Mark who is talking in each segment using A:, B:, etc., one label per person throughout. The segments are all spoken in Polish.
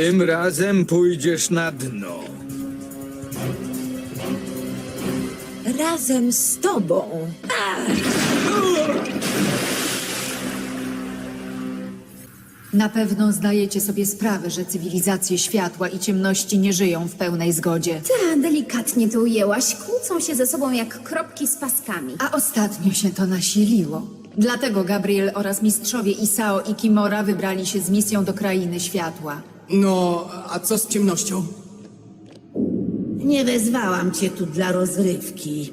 A: Tym razem pójdziesz na dno.
B: Razem z tobą.
C: Na pewno zdajecie sobie sprawę, że cywilizacje światła i ciemności nie żyją w pełnej zgodzie.
D: Ta, delikatnie to ujęłaś. Kłócą się ze sobą jak kropki z paskami.
C: A ostatnio się to nasiliło. Dlatego Gabriel oraz mistrzowie Isao i Kimora wybrali się z misją do krainy światła.
E: No, a co z ciemnością?
B: Nie wezwałam cię tu dla rozrywki.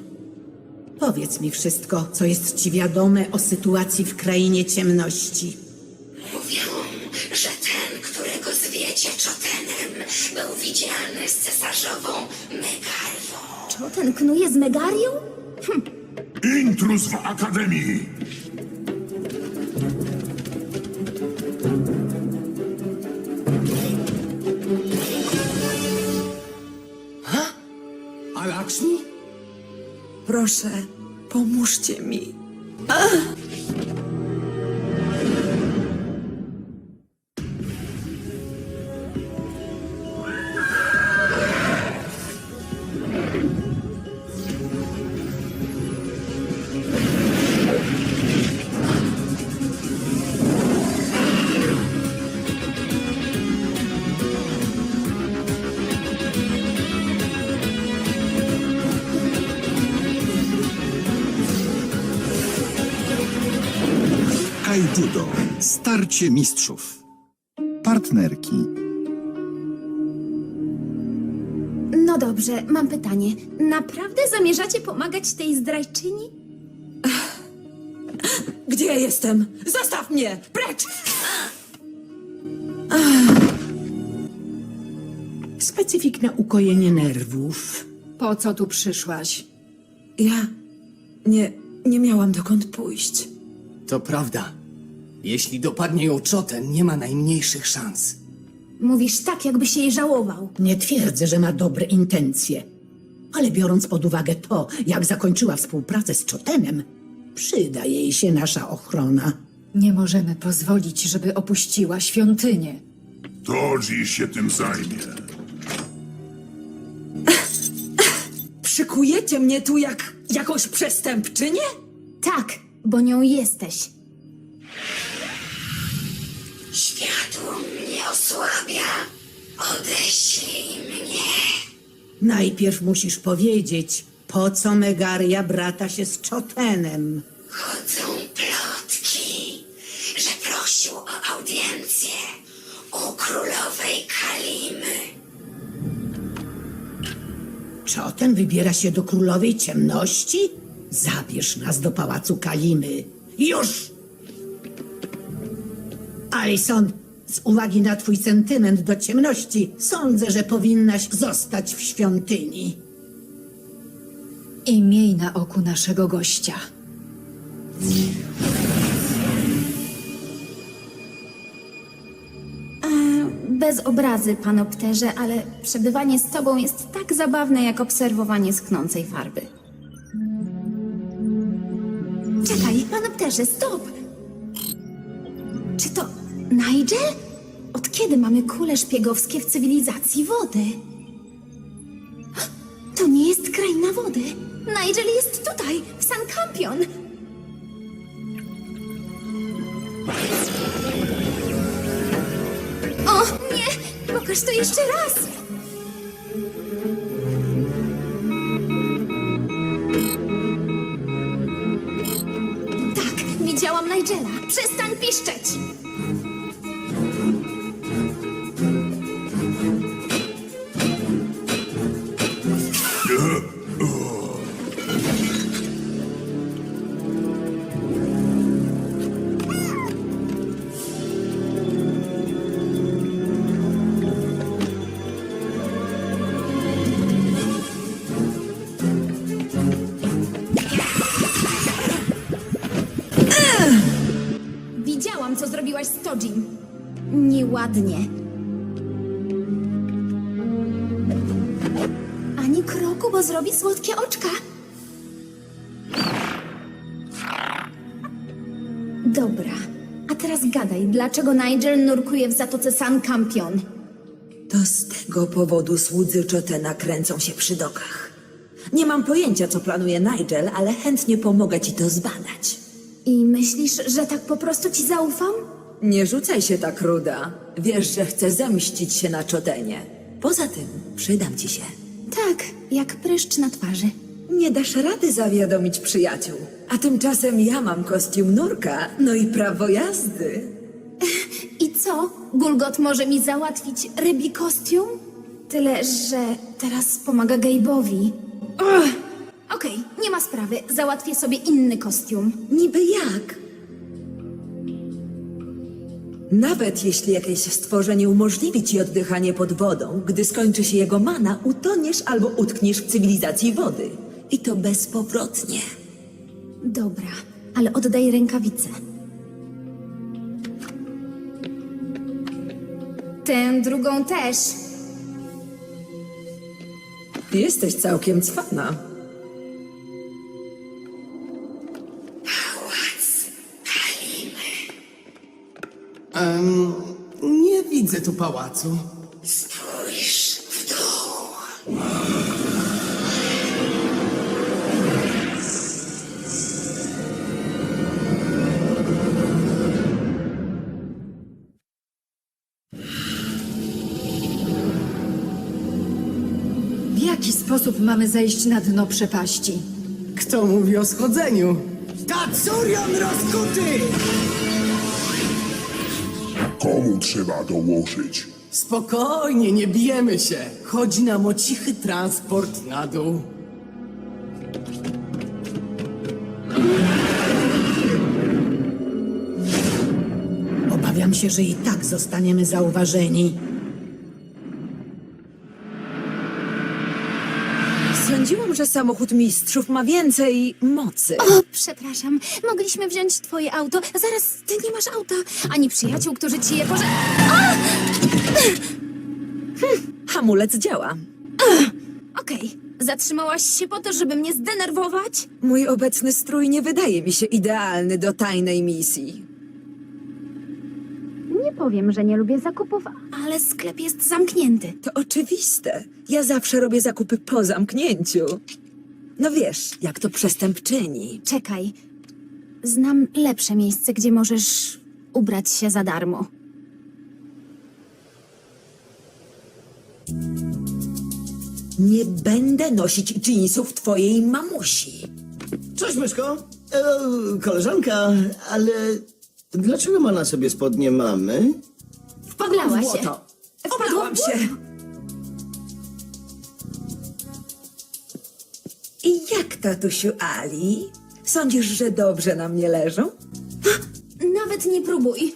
B: Powiedz mi wszystko, co jest ci wiadome o sytuacji w krainie ciemności.
F: Mówią, że ten, którego zwiecie Czotenem, był widziany z cesarzową Megarwą.
D: Czy ten knuje z Megarią?
G: Intruz w Akademii!
B: Proszę, pomóżcie mi.
H: Kaijudo. Starcie mistrzów. Partnerki.
D: No dobrze, mam pytanie. Naprawdę zamierzacie pomagać tej zdrajczyni?
B: Gdzie jestem? Zostaw mnie! Precz! Specyfik na ukojenie nerwów.
C: Po co tu przyszłaś?
B: Ja nie, nie miałam dokąd pójść.
E: To prawda. Jeśli dopadnie ją Czoten, nie ma najmniejszych szans.
D: Mówisz tak, jakbyś jej żałował.
B: Nie twierdzę, że ma dobre intencje. Ale biorąc pod uwagę to, jak zakończyła współpracę z Czotenem, przyda jej się nasza ochrona.
C: Nie możemy pozwolić, żeby opuściła świątynię.
G: To dziś się tym zajmie.
B: Przykujecie mnie tu jak jakąś przestępczynię?
D: Tak, bo nią jesteś.
F: Światło mnie osłabia. Odeślij mnie.
B: Najpierw musisz powiedzieć, po co Megaria brata się z Czotenem.
F: Chodzą plotki, że prosił o audiencję u królowej Kalimy.
B: Czoten wybiera się do królowej ciemności? Zabierz nas do pałacu Kalimy. Już! Alison, z uwagi na twój sentyment do ciemności, sądzę, że powinnaś zostać w świątyni.
C: I miej na oku naszego gościa.
D: Bez obrazy, panopterze, ale przebywanie z tobą jest tak zabawne, jak obserwowanie schnącej farby. Czekaj, panopterze, stop! Nigel? Od kiedy mamy kule szpiegowskie w cywilizacji wody? To nie jest kraina wody. Nigel jest tutaj, w San Campion. O, nie! Pokaż to jeszcze raz! Tak, widziałam Nigela. Przestań piszczeć! Widziałam, co zrobiłaś z Tojin. Nieładnie. Ani kroku, bo zrobi słodkie oczka. Dobra, a teraz gadaj, dlaczego Nigel nurkuje w Zatoce San Campion?
I: To z tego powodu słudzy Chotena kręcą się przy dokach. Nie mam pojęcia, co planuje Nigel, ale chętnie pomogę ci to zbadać.
D: I myślisz, że tak po prostu ci zaufam?
I: Nie rzucaj się tak, Ruda. Wiesz, że chcę zemścić się na Chotenie. Poza tym, przydam ci się.
D: Tak, jak pryszcz na twarzy.
I: Nie dasz rady zawiadomić przyjaciół. A tymczasem ja mam kostium nurka, no i prawo jazdy.
D: I co? Gulgot może mi załatwić rybi kostium? Tyle, że teraz pomaga Gabe'owi. Ugh. Okej, nie ma sprawy. Załatwię sobie inny kostium.
I: Niby jak? Nawet jeśli jakieś stworzenie umożliwi ci oddychanie pod wodą, gdy skończy się jego mana, utoniesz albo utkniesz w cywilizacji wody. I to bezpowrotnie.
D: Dobra, ale oddaj rękawice. Tę drugą też.
I: Jesteś całkiem cwana.
E: Tu pałacu.
F: Spójrz w dół.
C: W jaki sposób mamy zejść na dno przepaści?
E: Kto mówi o schodzeniu? Tacurion rozkuty!
G: Komu trzeba dołożyć?
E: Spokojnie, nie bijemy się. Chodzi nam o cichy transport na dół.
B: Obawiam się, że i tak zostaniemy zauważeni.
I: Że samochód mistrzów ma więcej mocy.
D: O, przepraszam. Mogliśmy wziąć twoje auto. Zaraz, ty nie masz auta. Ani przyjaciół, którzy ci je poże...
I: Hamulec działa.
D: Okej, zatrzymałaś się po to, żeby mnie zdenerwować?
I: Mój obecny strój nie wydaje mi się idealny do tajnej misji.
D: Nie powiem, że nie lubię zakupów, ale sklep jest zamknięty.
I: To oczywiste. Ja zawsze robię zakupy po zamknięciu. No wiesz, jak to przestępczyni.
D: Czekaj. Znam lepsze miejsce, gdzie możesz ubrać się za darmo.
I: Nie będę nosić jeansów twojej mamusi.
J: Cześć, myszko. E, koleżanka, ale dlaczego ma na sobie spodnie mamy?
D: Wpadlała się.
I: Błoto. Wpadłam się. I jak, tatusiu Ali? Sądzisz, że dobrze na mnie leżą?
D: Nawet nie próbuj.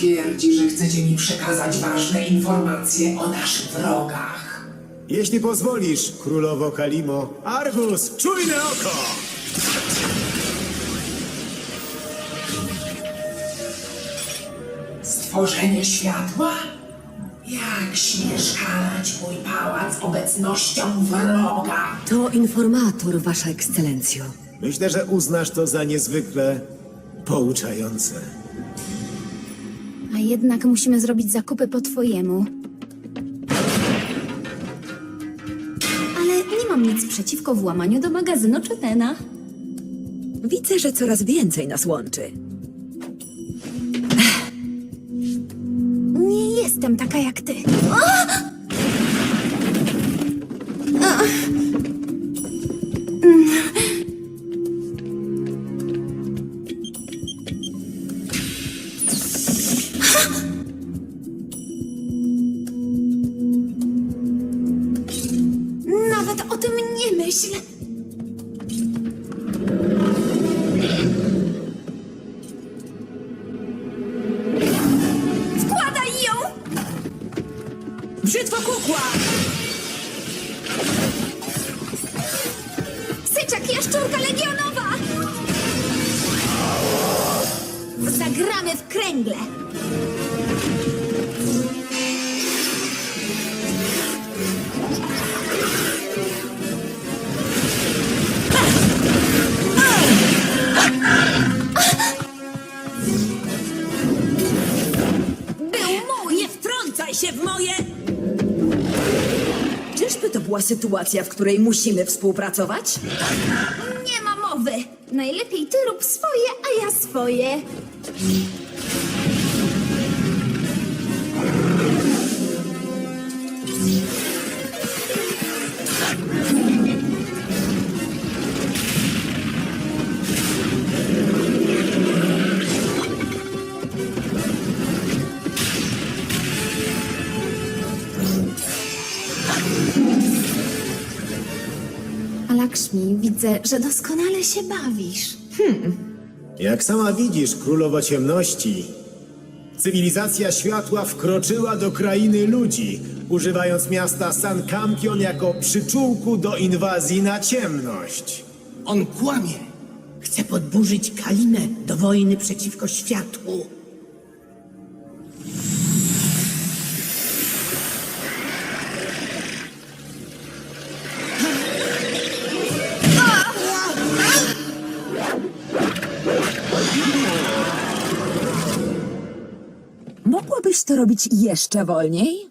K: Twierdzi, że chcecie mi przekazać ważne informacje o naszych wrogach.
J: Jeśli pozwolisz, królowo Kalimo. Argus, czujne oko!
K: Stworzenie światła? Jak śmiesz kalać mój pałac obecnością wroga?
I: To informator, wasza ekscelencjo.
J: Myślę, że uznasz to za niezwykle pouczające.
D: Jednak musimy zrobić zakupy po twojemu. Ale nie mam nic przeciwko włamaniu do magazynu Chotena.
I: Widzę, że coraz więcej nas łączy.
D: Nie jestem taka jak ty. O nie myśl. się w moje... Czyżby to
I: była sytuacja, w której musimy współpracować?
D: Nie ma mowy. Najlepiej ty rób swoje, a ja swoje. Widzę, że doskonale się bawisz.
L: Jak sama widzisz, królowo ciemności, cywilizacja światła wkroczyła do krainy ludzi, używając miasta San Campion jako przyczółku do inwazji na ciemność.
E: On kłamie.
B: Chcę podburzyć Kalimę do wojny przeciwko światłu.
I: To robić jeszcze wolniej?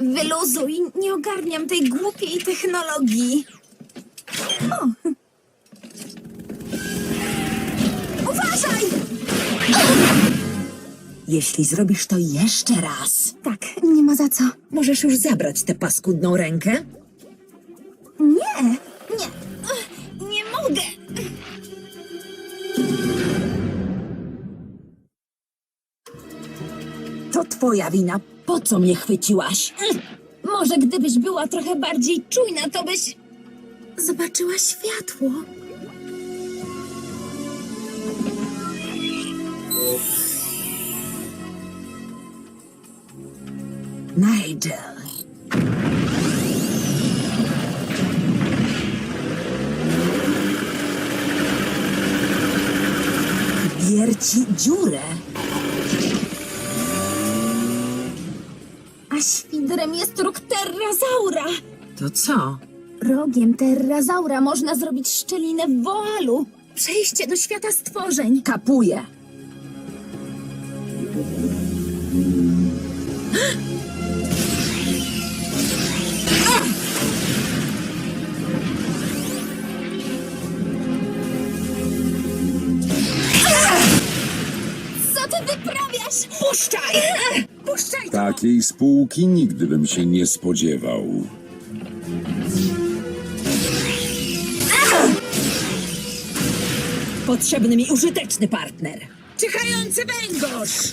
D: Wyluzuj, nie ogarniam tej głupiej technologii. O. Uważaj!
I: Jeśli zrobisz to jeszcze raz,
D: Tak, nie ma za co.
I: możesz już zabrać tę paskudną rękę? Twoja wina. Po co mnie chwyciłaś?
D: Może gdybyś była trochę bardziej czujna, to byś zobaczyła światło.
I: Nigel. Wierci dziurę.
D: A świdrem jest róg terrazaura.
I: To co?
D: Rogiem terrazaura można zrobić szczelinę w woalu. Przejście do świata stworzeń.
I: Kapuję.
D: Co ty wyprawiasz?
I: Puszczaj!
D: Puszczaj!
M: Takiej spółki nigdy bym się nie spodziewał.
I: Potrzebny mi użyteczny partner. Czyhający węgorz!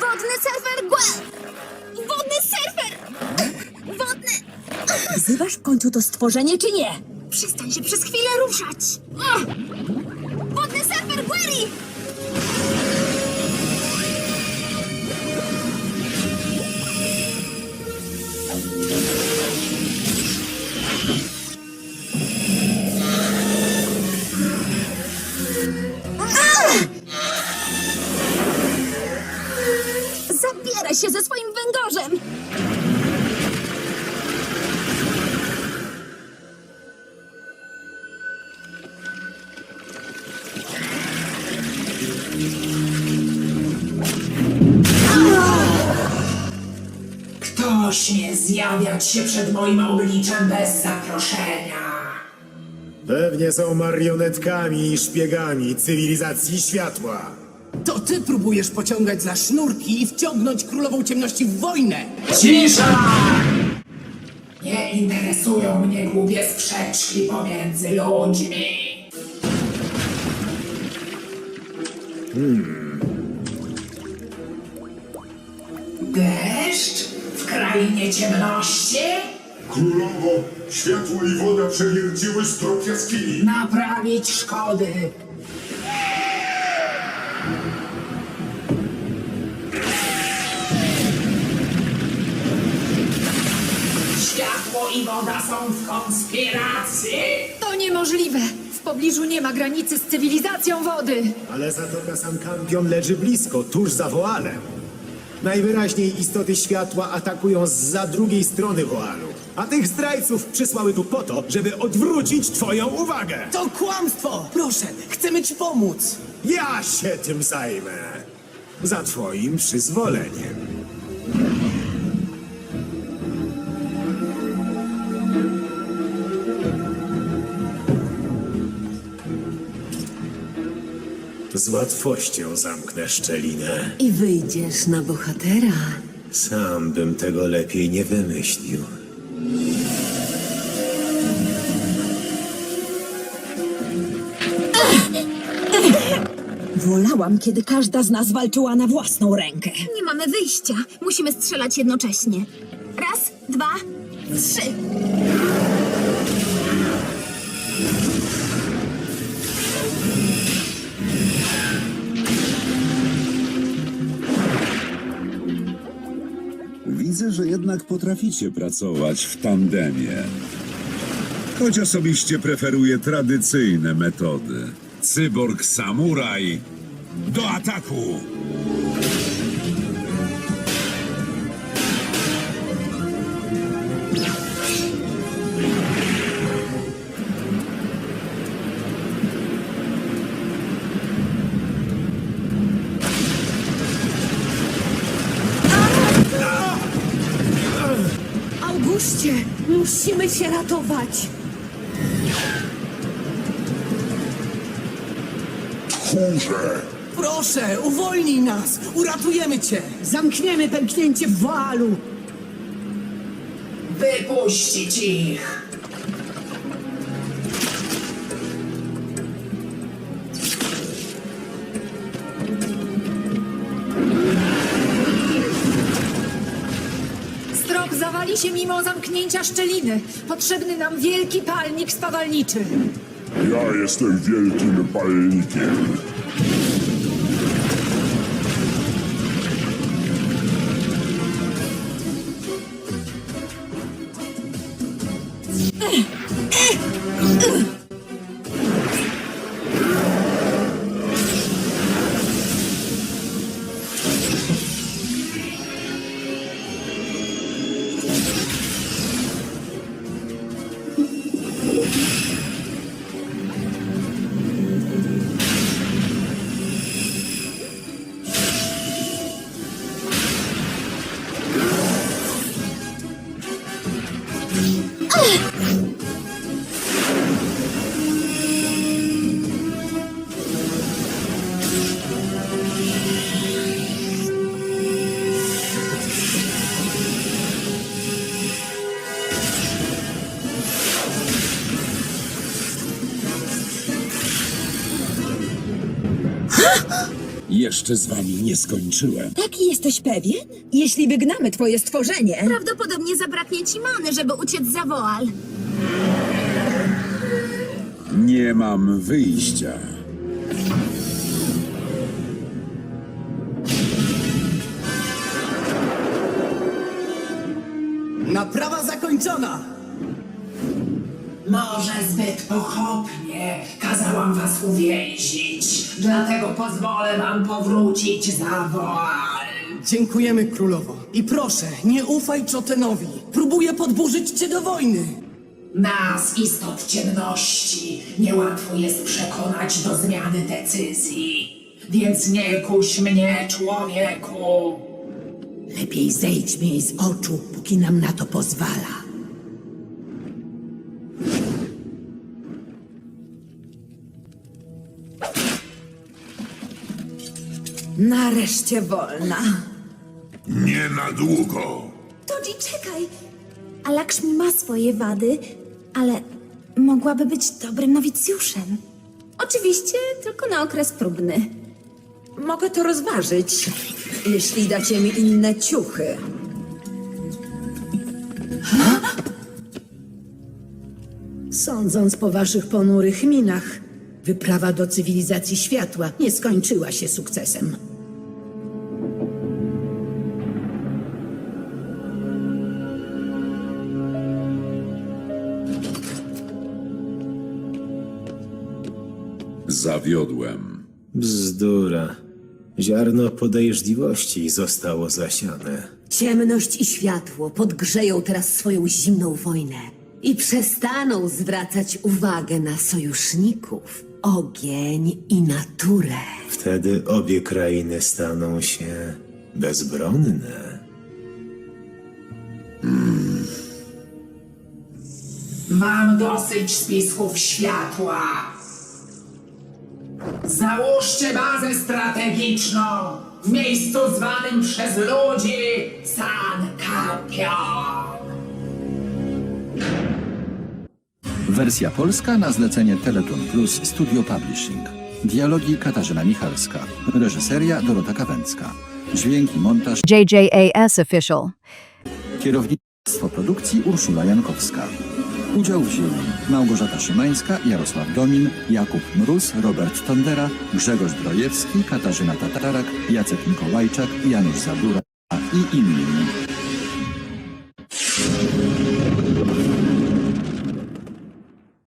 D: Wodny surfer Gwel! Wodny surfer! Wodny...
I: Wzywasz w końcu to stworzenie, czy nie?
D: Przestań się przez chwilę ruszać! Wodny surfer Gweri!
K: Śmie zjawiać się przed moim obliczem bez zaproszenia?
L: Pewnie są marionetkami i szpiegami cywilizacji światła.
E: To ty próbujesz pociągać za sznurki i wciągnąć królową ciemności w wojnę.
K: Cisza! Nie interesują mnie głupie sprzeczki pomiędzy ludźmi. Deszcz w krainie ciemności?
G: Królowo, światło i woda przewierciły strop jaskini.
K: Naprawić szkody. Światło i woda są w konspiracji?
C: To niemożliwe. W pobliżu nie ma granicy z cywilizacją wody.
L: Ale Zatoka San Campion leży blisko, tuż za woalem. Najwyraźniej istoty światła atakują za drugiej strony woalu. A tych zdrajców przysłały tu po to, żeby odwrócić twoją uwagę.
E: To kłamstwo! Proszę, chcemy ci pomóc.
L: Ja się tym zajmę. Za twoim przyzwoleniem. Z łatwością zamknę szczelinę.
I: I wyjdziesz na bohatera.
L: Sam bym tego lepiej nie wymyślił.
I: Wolałam, kiedy każda z nas walczyła na własną rękę.
D: Nie mamy wyjścia. Musimy strzelać jednocześnie. Raz, dwa, trzy.
M: Widzę, że jednak potraficie pracować w tandemie. Choć osobiście preferuję tradycyjne metody. Cyborg samuraj do ataku!
I: Musimy się ratować.
G: Tchórze!
E: Proszę, uwolnij nas! Uratujemy cię!
B: Zamkniemy pęknięcie w woalu.
K: Wypuścić ich!
C: Zawali się mimo zamknięcia szczeliny. Potrzebny nam wielki palnik spawalniczy.
G: Ja jestem wielkim palnikiem.
M: Jeszcze z wami nie skończyłem.
I: Taki jesteś pewien? Jeśli wygnamy twoje stworzenie,
D: Prawdopodobnie zabraknie ci many, żeby uciec za woal.
M: Nie mam wyjścia.
E: Naprawa zakończona!
K: Może zbyt pochopnie kazałam was uwięzić, dlatego pozwolę wam powrócić za woal.
E: Dziękujemy królowo. I proszę, nie ufaj Czotenowi. Próbuje podburzyć cię do wojny.
K: Nas, istot ciemności, niełatwo jest przekonać do zmiany decyzji. Więc nie kuś mnie, człowieku.
B: Lepiej zejdź mi z oczu, póki nam na to pozwala.
I: Nareszcie wolna.
G: Nie na długo.
D: Todzi, czekaj! A Lakshmi ma swoje wady, ale mogłaby być dobrym nowicjuszem. Oczywiście tylko na okres próbny.
I: Mogę to rozważyć, jeśli dacie mi inne ciuchy.
B: Sądząc po waszych ponurych minach, wyprawa do cywilizacji światła nie skończyła się sukcesem.
M: Zawiodłem.
L: Bzdura. Ziarno podejrzliwości zostało zasiane.
I: Ciemność i światło podgrzeją teraz swoją zimną wojnę i przestaną zwracać uwagę na sojuszników. ogień i naturę.
L: Wtedy obie krainy staną się bezbronne.
K: Mam dosyć spisków światła. Załóżcie bazę strategiczną w miejscu zwanym przez ludzi San Campion.
H: Wersja polska na zlecenie Teleton Plus Studio Publishing. Dialogi Katarzyna Michalska. Reżyseria Dorota Kawęcka. Dźwięk i montaż
N: JJAS Official.
H: Kierownictwo produkcji Urszula Jankowska. Udział wzięli Małgorzata Szymańska, Jarosław Domin, Jakub Mróz, Robert Tondera, Grzegorz Drojewski, Katarzyna Tatarak, Jacek Mikołajczak, Janusz Zabura i inni.